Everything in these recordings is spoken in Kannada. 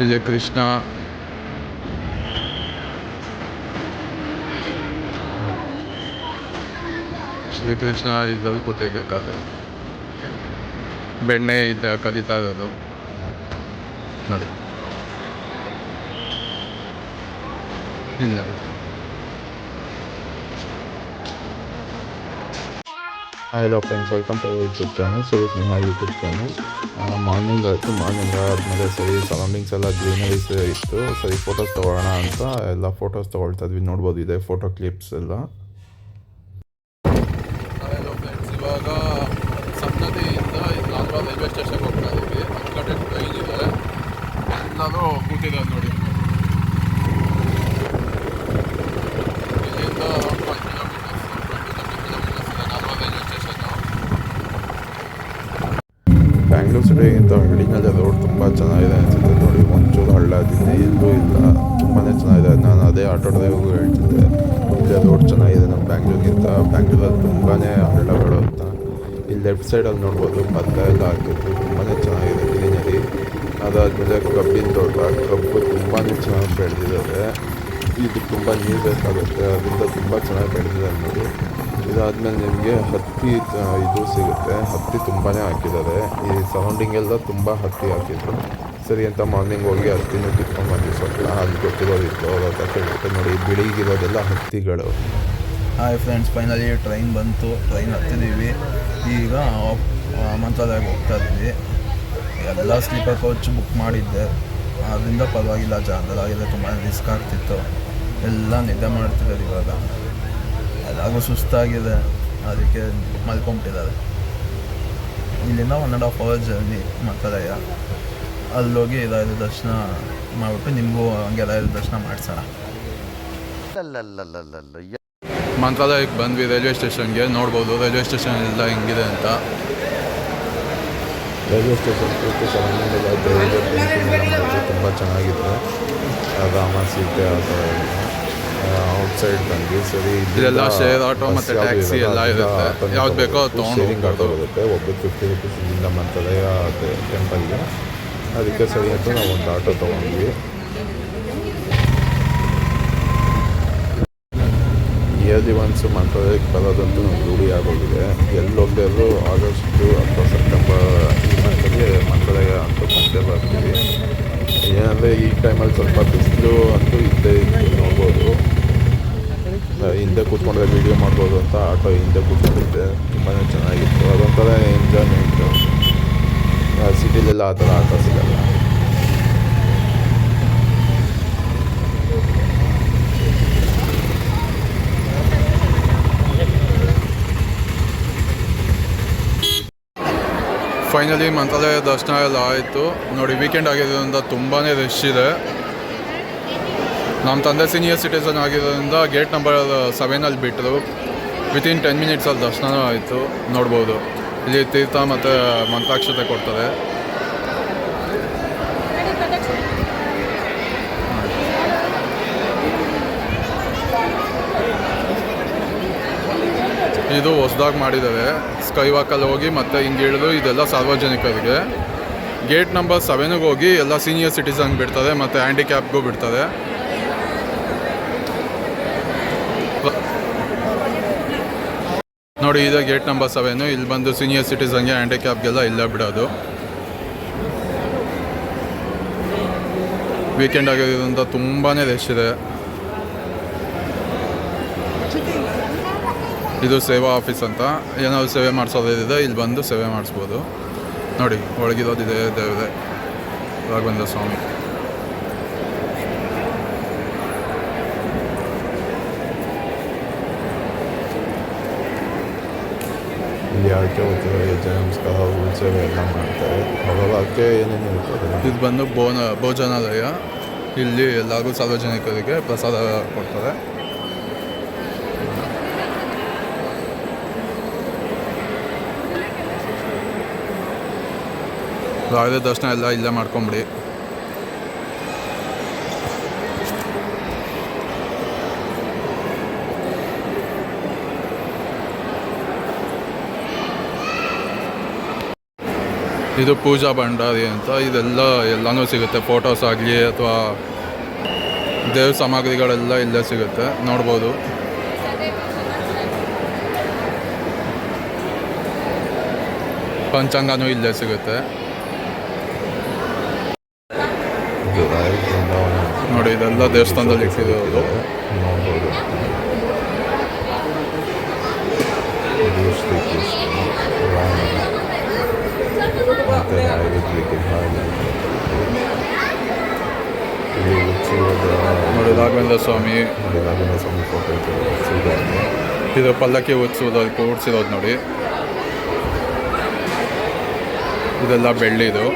ಇಲ್ಲಿ ಕೃಷ್ಣ ಶ್ರೀಕೃಷ್ಣ ಇದ್ರಲ್ಲಿ ಕೂತಿರ್ಬೇಕಾದ್ರೆ ಬೆಣ್ಣೆ ಇದ್ದ ಕಲಿತಾ ಇರೋದು. ನೋಡಿ. ಇಲ್ಲ. Hello friends welcome to YouTube channel ಸರಿ ನಿಮ್ಮ ಯೂಟ್ಯೂಬ್ ಚಾನಲ್ ಮಾರ್ನಿಂಗ್ ಆಯಿತು. ಮಾರ್ನಿಂಗ್ ಆದಮೇಲೆ ಸರಿ ಸರೌಂಡಿಂಗ್ಸ್ ಎಲ್ಲ ಗ್ರೀನರೀಸ್ ಇತ್ತು. ಸರಿ ಫೋಟೋಸ್ ತೊಗೊಳ್ಳೋಣ ಅಂತ. ಎಲ್ಲ ಫೋಟೋಸ್ ತೊಗೊಳ್ತಾ ಇದ್ವಿ. ನೋಡ್ಬೋದು ಇದೆ ಫೋಟೋ ಕ್ಲಿಪ್ಸ್ ಎಲ್ಲ. ಹಲೋ ಫ್ರೆಂಡ್ಸ್ ಇವಾಗ ಸಪ್ತತಿಯಿಂದ ಲಾಲ್ಬಾಗ್ ರೈಲ್ವೆ ಸ್ಟೇಷನ್ಗೆ ಹೋಗ್ತಾ ಇದ್ದೀವಿ ಹತ್ತು ಗಂಟೆ ಟ್ರೈನ್ ಇದೆ. ಎಲ್ಲರೂ ಕೂತಿದ್ದಾರೆ ನೋಡಿ ಇಲ್ಲಿಂದ five kilometres twenty thirty kilometres ಇದೆ ಲಾಲ್ಬಾಗ್ ರೈಲ್ವೆ ಸ್ಟೇಷನ್ನು ಬ್ಯಾಂಗ್ಳೂರ್ ಹಳ್ಳಿನಲ್ಲಿ ರೋಡ್ ತುಂಬ ಚೆನ್ನಾಗಿದೆ ಅನಿಸುತ್ತೆ ನೋಡಿ. ಒಂಚೂರು ಹಳ್ಳದಿಂದ ಎಲ್ಲೂ ಇಲ್ಲ. ತುಂಬಾ ಚೆನ್ನಾಗಿದೆ. ನಾನು ಅದೇ ಆಟೋ ಹೋಗಿ ಹೇಳ್ತಿದ್ದೆ. ಇಲ್ಲೇ ರೋಡ್ ಚೆನ್ನಾಗಿದೆ ನಮ್ಮ ಬ್ಯಾಂಗ್ಳೂರ್ಗಿಂತ. ಬ್ಯಾಂಗ್ಳೂರಲ್ಲಿ ತುಂಬಾ ಹಳ್ಳಗಳು ಅಂತ. ಇಲ್ಲಿ ಲೆಫ್ಟ್ ಸೈಡಲ್ಲಿ ನೋಡ್ಬೋದು ಭತ್ತ ಎಲ್ಲ ಹಾಕಿದ್ರು. ತುಂಬಾ ಚೆನ್ನಾಗಿದೆ ಗ್ರೀನರಿ. ಅದಾದಮೇಲೆ ಕಬ್ಬಿನ ತೋಟ. ಕಬ್ಬು ತುಂಬಾ ಚೆನ್ನಾಗಿ ಬೆಳೆದಿದ್ದಾರೆ ಇದು ತುಂಬ ನೀರು ಬೇಕಾಗುತ್ತೆ. ಅದರಿಂದ ತುಂಬ ಚೆನ್ನಾಗಿ ಬೆಳೆದಿದೆ ನೋಡಿ. ಇದಾದಮೇಲೆ ನಿಮಗೆ ಹತ್ತಿ ಇದು ಸಿಗುತ್ತೆ. ಹತ್ತಿ ತುಂಬಾ ಹಾಕಿದ್ದಾರೆ. ಈ ಸರೌಂಡಿಂಗ್ ಎಲ್ಲ ತುಂಬ ಹತ್ತಿ ಹಾಕಿದ್ರು. ಸರಿ ಅಂತ ಮಾರ್ನಿಂಗ್ ಹೋಗಿ ಹತ್ತಿನ ಕಿತ್ಕೊಂಡು ಬಂದ್ವಿ. ಸ್ವಲ್ಪ ಅಲ್ಲಿ ಗೊತ್ತಿರೋದಿತ್ತು ಅವ್ರ ನೋಡಿ ಬಿಳಿಗಿರೋದೆಲ್ಲ ಹತ್ತಿಗಳು. ಹಾಯ್ ಫ್ರೆಂಡ್ಸ್ ಫೈನಲಿ ಟ್ರೈನ್ ಬಂತು. ಟ್ರೈನ್ ಹತ್ತಿದ್ದೀವಿ ಈಗ ಮಂತ್ರಾಲಯಕ್ಕೆ ಹೋಗ್ತಾ ಇದ್ವಿ. ಎಲ್ಲ ಸ್ಲೀಪರ್ ಕೋಚ್ ಬುಕ್ ಮಾಡಿದ್ದೆ. ಅದರಿಂದ ಪರವಾಗಿಲ್ಲ ಜಾಗದಲ್ಲಾಗಿದೆ ತುಂಬ ರಿಸ್ಕ್ ಆಗ್ತಿತ್ತು. ಎಲ್ಲ ನಿದ್ದೆ ಮಾಡ್ತಿದ್ದಾರೆ ಇವಾಗ. ಎಲ್ಲರಿಗೂ ಸುಸ್ತಾಗಿದೆ. ಅದಕ್ಕೆ ಮಲ್ಕೊಂಬಿಟ್ಟಿದ್ದಾರೆ ಇಲ್ಲಿಂದ one and half hour journey ಮಕ್ಕಳಯ್ಯ. ಅಲ್ಲೋಗಿ ರಾಯರ ದರ್ಶನ ಮಾಡಿಬಿಟ್ಟು ನಿಮಗೂ ಹಂಗೆ ರಾಯರ ದರ್ಶನ ಮಾಡಿಸೋಣ. ಮಂತ್ರಾಲಯಕ್ಕೆ ಬಂದ್ವಿ ರೈಲ್ವೆ ಸ್ಟೇಷನ್ಗೆ ನೋಡ್ಬೋದು ರೈಲ್ವೆ ಸ್ಟೇಷನ್ ಎಲ್ಲ ಹೆಂಗಿದೆ ಅಂತ. ರೈಲ್ವೆ ಸ್ಟೇಷನ್ ಪೂರ್ತಿ ಸರೌಂಡಿಂಗ್ ತುಂಬ ಚೆನ್ನಾಗಿದೆ. ಸೀತೆ ಆ ಥರ ಔಟ್ಸೈಡ್ ಬಂದ್ವಿ ಸರಿ ಇದೆಲ್ಲ ಶೇರ್ ಆಟೋ ಮತ್ತು ಟ್ಯಾಕ್ಸಿ ಎಲ್ಲ ಇರುತ್ತೆ. ಯಾವ್ದು ಬೇಕೋ ಅದು ತೊಗೊಂಡು ಶೇರಿಂಗ್ ಆಟೋ ಇರುತ್ತೆ. ಒಬ್ಬರು ಫಿಫ್ಟಿ ರುಪೀಸ್ ಇಲ್ಲಿಂದ ಮಂತ್ರಾಲಯ ಟೆಂಪಲ್ಗೆ ಅದಕ್ಕೆ ಸರಿ ಅಂತ ನಾವು ಒಂದು ಆಟೋ ತೊಗೊಂಡ್ವಿ. ಇಯರ್ಲಿ ಒನ್ಸ್ ಮಂತ್ರಾಲಯಕ್ಕೆ ಬರೋದಂತೂ ನಮ್ಗೆ ರೂಢಿ ಆಗೋಗಿದೆ. ಎಲ್ಲಿ ಹೋಗಿದ್ರು ಆಗಸ್ಟು ಅಥವಾ ಸೆಪ್ಟೆಂಬರ್ ಈ ಮಂತಲ್ಲಿ ಮಂತ್ರಾಲಯ ಅಂತ ಬಂದೇ ಬರ್ತೀವಿ. ಏನಂದರೆ ಈ ಟೈಮಲ್ಲಿ ಸ್ವಲ್ಪ ಬಿಸಿಲು ಅಂತೂ ಇದ್ದೇ ನೋಡ್ಬೋದು. ಹಿಂದೆ ಕೂತ್ಕೊಂಡ್ರೆ ವೀಡಿಯೋ ಮಾಡ್ಬೋದು ಅಂತ ಆಟೋ ಹಿಂದೆ ಕೂತ್ಕೊಂಡಿದ್ದೆ. ತುಂಬಾ ಚೆನ್ನಾಗಿತ್ತು. ಅದೊಂಥರ ಎಂಜಾಯ್ಮೆಂಟು ಸಿಟಿಲೆಲ್ಲ ಆ ಥರ ಆಟ ಸಿಗಲ್ಲ. ಫೈನಲಿ ಮಂತ್ರಾಲಯ ದರ್ಶನ ಎಲ್ಲ ಆಯಿತು. ನೋಡಿ ವೀಕೆಂಡ್ ಆಗಿರೋದ್ರಿಂದ ತುಂಬಾ ರಶ್ ಇದೆ. ನಮ್ಮ ತಂದೆ ಸೀನಿಯರ್ ಸಿಟಿಸನ್ ಆಗಿರೋದ್ರಿಂದ ಗೇಟ್ ನಂಬರ್ ಸೆವೆನಲ್ಲಿ ಬಿಟ್ಟರು ವಿತಿನ್ ಟೆನ್ ಮಿನಿಟ್ಸಲ್ಲಿ ದರ್ಶನ ಆಯಿತು. ನೋಡ್ಬೋದು. ಇಲ್ಲಿ ತೀರ್ಥ ಮತ್ತು ಮಂತ್ರಾಕ್ಷತೆ ಕೊಡ್ತಾರೆ. ಇದು ಹೊಸದಾಗಿ ಮಾಡಿದ್ದಾರೆ ಸ್ಕೈ ವಾಕಲ್ಲಿ ಹೋಗಿ ಮತ್ತೆ ಹಿಂಗೆ ಇಳಿದು ಇದೆಲ್ಲ ಸಾರ್ವಜನಿಕರಿಗೆ. ಗೇಟ್ ನಂಬರ್ ಸೆವೆನಿಗೆ ಹೋಗಿ ಎಲ್ಲ ಸೀನಿಯರ್ ಸಿಟಿಸನ್ ಬಿಡ್ತಾರೆ ಮತ್ತು ಹ್ಯಾಂಡಿಕ್ಯಾಪ್ಗೂ ಬಿಡ್ತಾರೆ. ನೋಡಿ, ಇದೆ ಗೇಟ್ ನಂಬರ್ ಸೆವೆನು ಇಲ್ಲಿ ಬಂದು ಸೀನಿಯರ್ ಸಿಟಿಸನ್ಗೆ ಹ್ಯಾಂಡಿಕ್ಯಾಪ್ಗೆಲ್ಲ ಇಲ್ಲ ಬಿಡೋದು. ವೀಕೆಂಡ್ ಆಗಿರೋದ್ರಿಂದ ತುಂಬಾ ರಶ್ ಇದೆ. ಇದು ಸೇವಾ ಆಫೀಸ್ ಅಂತ. ಏನಾದ್ರು ಸೇವೆ ಮಾಡಿಸೋದಿದೆ ಇಲ್ಲಿ ಬಂದು ಸೇವೆ ಮಾಡಿಸ್ಬೋದು. ನೋಡಿ ಒಳಗಿರೋದಿದೆ ದೇವರೇ ರಾಘವೇಂದ್ರ ಸ್ವಾಮಿ. ಹೆಜ್ಜೆ ನಮಸ್ಕಾರ ಸೇವೆ ಎಲ್ಲ ಮಾಡ್ತಾರೆ. ಏನೇನು ಇರ್ತದೆ ಇದು ಬಂದು ಭೋನ ಭೋಜನಾಲಯ. ಇಲ್ಲಿ ಎಲ್ಲರಿಗೂ ಸಾರ್ವಜನಿಕರಿಗೆ ಪ್ರಸಾದ ಕೊಡ್ತಾರೆ. ರಾಯರ ದರ್ಶನ ಎಲ್ಲ ಇಲ್ಲೇ ಮಾಡ್ಕೊಂಬಿಡಿ. ಇದು ಪೂಜಾ ಭಂಡಾರಿ ಅಂತ. ಇದೆಲ್ಲ ಎಲ್ಲನೂ ಸಿಗುತ್ತೆ. ಫೋಟೋಸ್ ಆಗಲಿ ಅಥವಾ ದೇವ ಸಾಮಗ್ರಿಗಳೆಲ್ಲ ಇಲ್ಲೇ ಸಿಗುತ್ತೆ. ನೋಡ್ಬೋದು. ಪಂಚಾಂಗನೂ ಇಲ್ಲೇ ಸಿಗುತ್ತೆ ಇದು ರಾಯರ ಬೃಂದಾವನ ನೋಡಿ ಇದೆಲ್ಲ ದೇವಸ್ಥಾನದಲ್ಲಿ ಇಟ್ಟಿರೋದು. ನೋಡ್ಬೋದು ನೋಡಿ, ರಾಘವೇಂದ್ರ ಸ್ವಾಮಿ. ನೋಡಿ ರಾಘವೇಂದ್ರ ಸ್ವಾಮಿ ಫೋಟೋ ಇದು ಪಲ್ಲಕ್ಕಿ ಉತ್ಸವದ ಕೂಡ್ಸಿರೋದು ನೋಡಿ. ಇದೆಲ್ಲ ಬೆಳ್ಳಿದು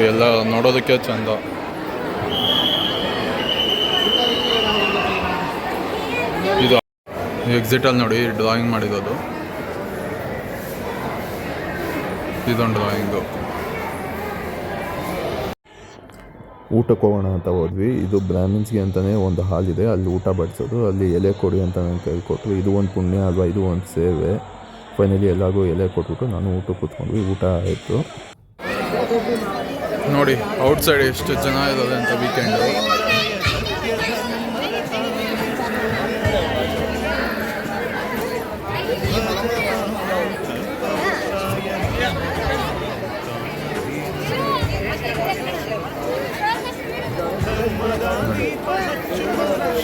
ನೋಡಿ, ಎಲ್ಲ ನೋಡೋದಕ್ಕೆ ಚಂದ. ಇದು ಎಕ್ಸಿಟಲ್ಲಿ ನೋಡಿ ಡ್ರಾಯಿಂಗ್ ಮಾಡಿರೋದು. ಇದೊಂದು ಡ್ರಾಯಿಂಗು ಊಟಕ್ಕೆ ಹೋಗೋಣ ಅಂತ ಹೋದ್ವಿ. ಇದು ಬ್ರಾಹ್ಮಿನ್ಸ್ಗೆ ಅಂತಲೇ ಒಂದು ಹಾಲ್ ಇದೆ. ಅಲ್ಲಿ ಊಟ ಬಡಿಸೋದು, ಅಲ್ಲಿ ಎಲೆ ಕೊಡಿ ಅಂತ ನಾನು ಕೇಳ್ಕೊಟ್ರು ಇದು ಒಂದು ಪುಣ್ಯ ಅಲ್ವಾ? ಇದು ಒಂದು ಸೇವೆ. ಫೈನಲಿ ಎಲ್ಲರಿಗೂ ಎಲೆ ಕೊಟ್ಬಿಟ್ಟು ನಾನು ಊಟ ಕೂತ್ಕೊಂಡ್ವಿ. ಊಟ ಆಯಿತು. ನೋಡಿ ಔಟ್ ಸೈಡ್ ಎಷ್ಟು ಜನ ಇರೋದು ಅಂತ ವೀಕೆಂಡು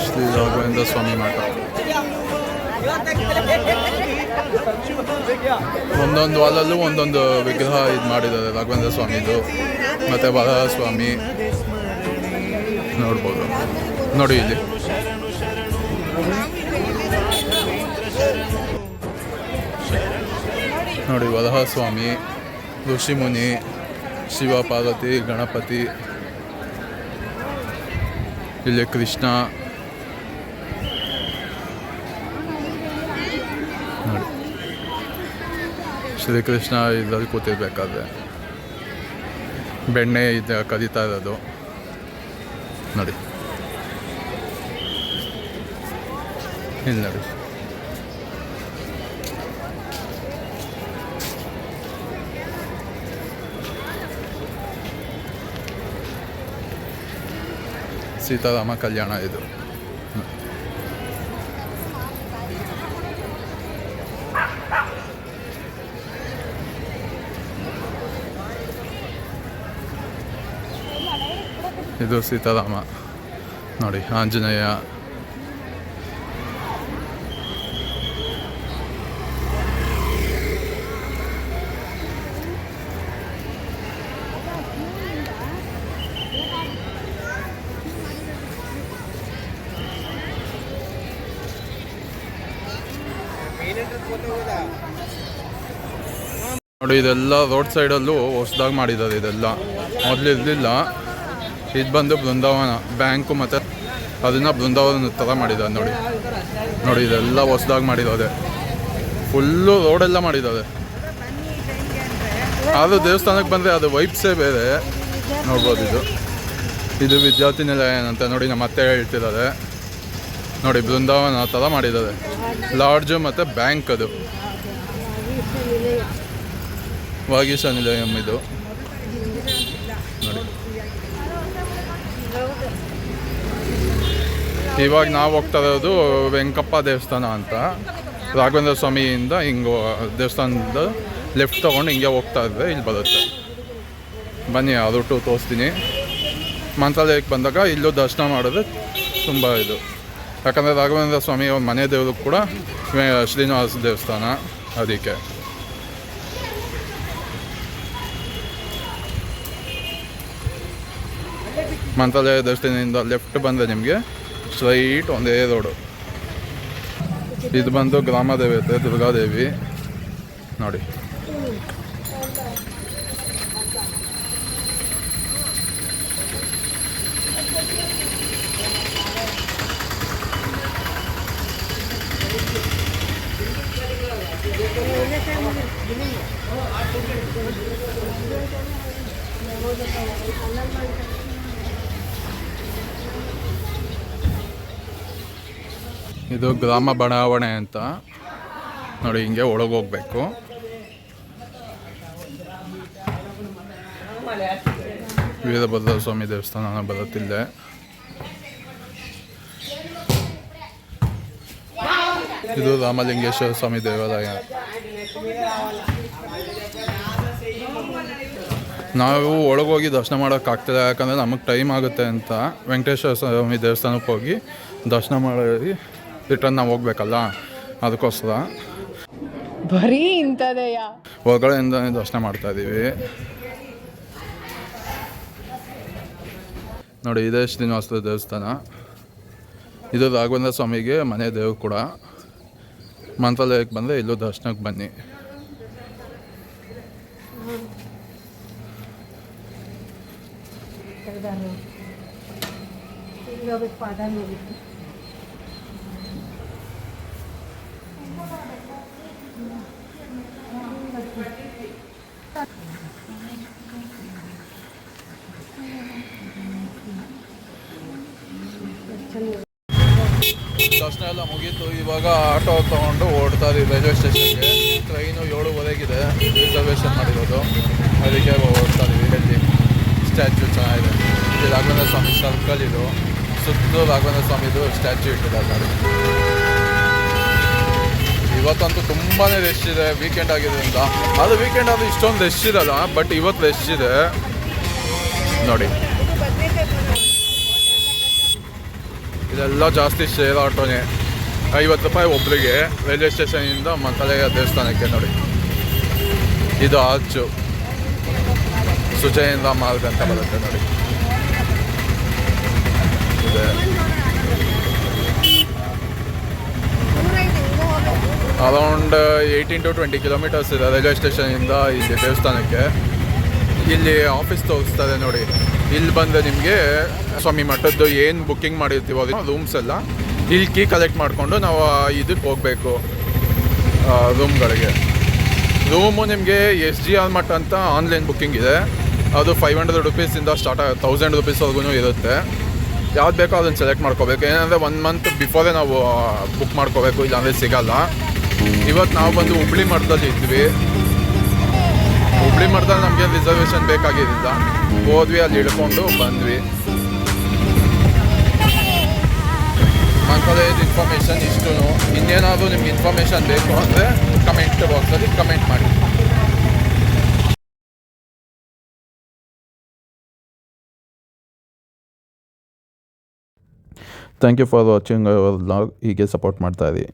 ಶ್ರೀ ರಾಘವೇಂದ್ರ ಸ್ವಾಮಿ ಮಠ. ಒಂದೊಂದು ವಾಲಲ್ಲೂ ಒಂದೊಂದು ವಿಗ್ರಹ ಇದು ಮಾಡಿದ್ದಾರೆ ರಾಘವೇಂದ್ರ ಸ್ವಾಮಿದು, ಮತ್ತು ವರಹ ಸ್ವಾಮಿ ನೋಡ್ಬೋದು. ನೋಡಿ ಇಲ್ಲಿ. ನೋಡಿ ವರಹ ಸ್ವಾಮಿ ಋಷಿಮುನಿ ಶಿವ ಪಾರ್ವತಿ ಗಣಪತಿ. ಇಲ್ಲಿ ಕೃಷ್ಣ. ಶ್ರೀಕೃಷ್ಣ ಇದರಲ್ಲಿ ಕೂತಿರ್ಬೇಕಾದ್ರೆ ಬೆಣ್ಣೆ ಇದು ಕದೀತಾ ಇರೋದು. ನೋಡಿ. ಇಲ್ಲಿ ನೋಡಿ. ಸೀತಾರಾಮ ಕಲ್ಯಾಣ ಇದು. ಇದು ಸೀತಾರಾಮ. ನೋಡಿ ಆಂಜನೇಯ. ನೋಡಿ ಇದೆಲ್ಲ ರೋಡ್ ಸೈಡಲ್ಲೂ ಹೊಸದಾಗಿ ಮಾಡಿದ್ದಾರೆ ಇದೆಲ್ಲ. ಮೊದಲು ಇರಲಿಲ್ಲ ಇದು ಬಂದು ಬೃಂದಾವನ, ಬ್ಯಾಂಕು ಮತ್ತು ಅದನ್ನು ಬೃಂದಾವನ ಥರ ಮಾಡಿದ್ದಾರೆ ನೋಡಿ. ನೋಡಿ, ಇದೆಲ್ಲ ಹೊಸದಾಗಿ ಮಾಡಿದ್ದಾರೆ ಫುಲ್ಲು ರೋಡೆಲ್ಲ ಮಾಡಿದ್ದಾರೆ ಆದರೂ ದೇವಸ್ಥಾನಕ್ಕೆ ಬಂದರೆ ಅದು ವೈಬ್ಸೇ ಬೇರೆ. ನೋಡ್ಬೋದು ಇದು. ಇದು ವಿದ್ಯಾರ್ಥಿ ನಿಲಯ ಏನಂತ ನೋಡಿ ನಮ್ಮ ಅತ್ತೆ ಹೇಳ್ತಿದ್ದಾರೆ. ನೋಡಿ, ಬೃಂದಾವನ ಥರ ಮಾಡಿದ್ದಾರೆ ಲಾಡ್ಜು ಮತ್ತು ಬ್ಯಾಂಕ್ ಅದು. ವಾಗೀಶ ನಿಲಯಂ ಇದು. ಇವಾಗ ನಾವು ಹೋಗ್ತಾ ಇರೋದು ವೆಂಕಪ್ಪ ದೇವಸ್ಥಾನ ಅಂತ. ರಾಘವೇಂದ್ರ ಸ್ವಾಮಿಯಿಂದ ಹಿಂಗೆ ದೇವಸ್ಥಾನದ ಲೆಫ್ಟ್ ತೊಗೊಂಡು ಹಿಂಗೆ ಹೋಗ್ತಾ ಇದ್ರೆ ಇಲ್ಲಿ ಬರುತ್ತೆ. ಬನ್ನಿ, ಆ ರೂಟು ತೋರಿಸ್ತೀನಿ. ಮಂತ್ರಾಲಯಕ್ಕೆ ಬಂದಾಗ ಇಲ್ಲೂ ದರ್ಶನ ಮಾಡಿದ್ರೆ ತುಂಬ ಇದು. ಯಾಕಂದರೆ ರಾಘವೇಂದ್ರ ಸ್ವಾಮಿ ಅವ್ರ ಮನೆ ದೇವರು ಕೂಡ ಶ್ರೀನಿವಾಸ ದೇವಸ್ಥಾನ ಅದಕ್ಕೆ. ಮಂತ್ರಾಲಯ ದರ್ಶನದಿಂದ ಲೆಫ್ಟ್ ಬಂದರೆ ನಿಮಗೆ ಸ್ವೈಟ್ ಒಂದೇ ರೋಡು ಇದು ಬಂದು ಗ್ರಾಮ ದೇವತೆ ದುರ್ಗಾದೇವಿ. ನೋಡಿ. ಇದು ಗ್ರಾಮ ಬಡಾವಣೆ ಅಂತ. ನೋಡಿ, ಹಿಂಗೆ ಒಳಗೆ ಹೋಗ್ಬೇಕು. ವೀರಭದ್ರ ಸ್ವಾಮಿ ದೇವಸ್ಥಾನ ಬರುತ್ತಿದ್ದೆ ಇದು ರಾಮಲಿಂಗೇಶ್ವರ ಸ್ವಾಮಿ ದೇವಾಲಯ. ನಾವು ಒಳಗೋಗಿ ದರ್ಶನ ಮಾಡೋಕ್ಕಾಗ್ತದೆ ಯಾಕಂದರೆ ನಮಗೆ ಟೈಮ್ ಆಗುತ್ತೆ ಅಂತ. ವೆಂಕಟೇಶ್ವರ ಸ್ವಾಮಿ ದೇವಸ್ಥಾನಕ್ಕೆ ಹೋಗಿ ದರ್ಶನ ಮಾಡಿ ರಿಟರ್ನ್ ನಾವು ಹೋಗ್ಬೇಕಲ್ಲ? ಅದಕ್ಕೋಸ್ಕರ. ಬರೀ ಇಂಥದೆಯ? ಹೊರಗಡೆಯಿಂದನೇ ದರ್ಶನ ಮಾಡ್ತಾ ಇದ್ದೀವಿ ನೋಡಿ ಇದೇ ಶ್ರೀನಿವಾಸ ದೇವಸ್ಥಾನ. ಇದು ರಾಘವೇಂದ್ರ ಸ್ವಾಮಿಗೆ ಮನೆ ದೇವ್ರು ಕೂಡ. ಮಂತ್ರಾಲಯಕ್ಕೆ ಬಂದರೆ ಇಲ್ಲೂ ದರ್ಶನಕ್ಕೆ ಬನ್ನಿ. ದರ್ಶನ ಮುಗೀತು. ಇವಾಗ ಆಟೋ ತಗೊಂಡು ಓಡ್ತಾ ಇದ್ದೀವಿ ರೈಲ್ವೆ ಸ್ಟೇಷನ್ಗೆ. ಟ್ರೈನು ಏಳುವರೆಗಿದೆ. ರಿಸರ್ವೇಷನ್ ಮಾಡಿರೋದು. ಅದಕ್ಕೆ ಓಡ್ತಾ ಇದ್ದೀವಿ. ಇಲ್ಲಿ ಸ್ಟ್ಯಾಚ್ಯೂ ಚೆನ್ನಾಗಿದೆ. ಇಲ್ಲಿ ರಾಘವೇಂದ್ರ ಸ್ವಾಮಿ ಸರ್ಕಲ್ ಇದು. ಸುತ್ತಲೂ ರಾಘವೇಂದ್ರ ಸ್ವಾಮಿದು ಸ್ಟ್ಯಾಚ್ಯೂ ಇಟ್ಟಿದ್ದಾರೆ ಇವತ್ತಂತೂ ತುಂಬಾ ರಶ್ ಇದೆ. ವೀಕೆಂಡ್ ಆಗಿರೋದ್ರಿಂದ ಅದು ವೀಕೆಂಡ್ ಅದು ಇಷ್ಟೊಂದು ರಶ್ ಇರಲ್ಲ ಬಟ್ ಇವತ್ತು ರಶ್ ಇದೆ. ನೋಡಿ. ಇದೆಲ್ಲ ಜಾಸ್ತಿ ಶೇರ್ ಆಟೋನೇ. ಐವತ್ತು ರೂಪಾಯಿ ಒಬ್ಬರಿಗೆ ರೈಲ್ವೆ ಸ್ಟೇಷನಿಂದ ಮಂತ್ರಾಲಯ ದೇವಸ್ಥಾನಕ್ಕೆ ನೋಡಿ. ಇದು ಆರ್ಚು ಸುಜಯೇಂದ್ರ ಮಾರ್ಗ ಅಂತ ಬರುತ್ತೆ ನೋಡಿ. Around eighteen to twenty kilometres ಇದೆ ರೈಲ್ವೆ ಸ್ಟೇಷನಿಂದ ಇಲ್ಲಿ ದೇವಸ್ಥಾನಕ್ಕೆ. ಇಲ್ಲಿ ಆಫೀಸ್ ತೋರಿಸ್ತಾರೆ ನೋಡಿ. ಇಲ್ಲಿ ಬಂದರೆ ನಿಮಗೆ, ಸ್ವಾಮಿ, ಮಠದ್ದು ಏನು ಬುಕ್ಕಿಂಗ್ ಮಾಡಿರ್ತೀವೋ ರೂಮ್ಸ್ ಎಲ್ಲ, ಇಲ್ಲಿ ಕೀ ಕಲೆಕ್ಟ್ ಮಾಡಿಕೊಂಡು ನಾವು ಇದಕ್ಕೆ ಹೋಗಬೇಕು ರೂಮ್ಗಳಿಗೆ ರೂಮು ನಿಮಗೆ ಎಸ್ ಜಿ ಆರ್ ಮಠ ಅಂತ ಆನ್ಲೈನ್ ಬುಕ್ಕಿಂಗ್ ಇದೆ. ಅದು ಫೈವ್ ಹಂಡ್ರೆಡ್ ರುಪೀಸಿಂದ ಸ್ಟಾರ್ಟ್ ಆಗುತ್ತೆ ತೌಸಂಡ್ ರುಪೀಸ್ವರೆಗೂ ಇರುತ್ತೆ. ಯಾವ್ದು ಬೇಕೋ ಅದನ್ನು ಸೆಲೆಕ್ಟ್ ಮಾಡ್ಕೋಬೇಕು. ಏನಂದರೆ ಒನ್ ಮಂತ್ ಬಿಫೋರೇ ನಾವು ಬುಕ್ ಮಾಡ್ಕೋಬೇಕು, ಇಲ್ಲಾಂದರೆ ಸಿಗಲ್ಲ. ಇವತ್ತು ನಾವು ಬಂದು ಹುಬ್ಳಿ ಮಠದಲ್ಲಿ ಇದ್ವಿ. ಹುಬ್ಳಿ ಮಠದಲ್ಲಿ ನಮಗೆ ರಿಸರ್ವೇಷನ್ ಬೇಕಾಗಿರಲಿಲ್ಲ ಹೋದ್ವಿ, ಅಲ್ಲಿ ಇಳ್ಕೊಂಡು ಬಂದ್ವಿ. ಮಕ್ಕಳೇದು ಇನ್ಫಾರ್ಮೇಷನ್ ಇಷ್ಟು ಇನ್ನೇನಾದರೂ ನಿಮ್ಗೆ ಇನ್ಫಾರ್ಮೇಷನ್ ಬೇಕು ಅಂದರೆ ಕಮೆಂಟ್ ಬಾಕ್ಸಲ್ಲಿ ಕಮೆಂಟ್ ಮಾಡಿ. Thank you for watching our blog ಹೀಗೆ ಸಪೋರ್ಟ್ ಮಾಡ್ತಾ ಇರಿ.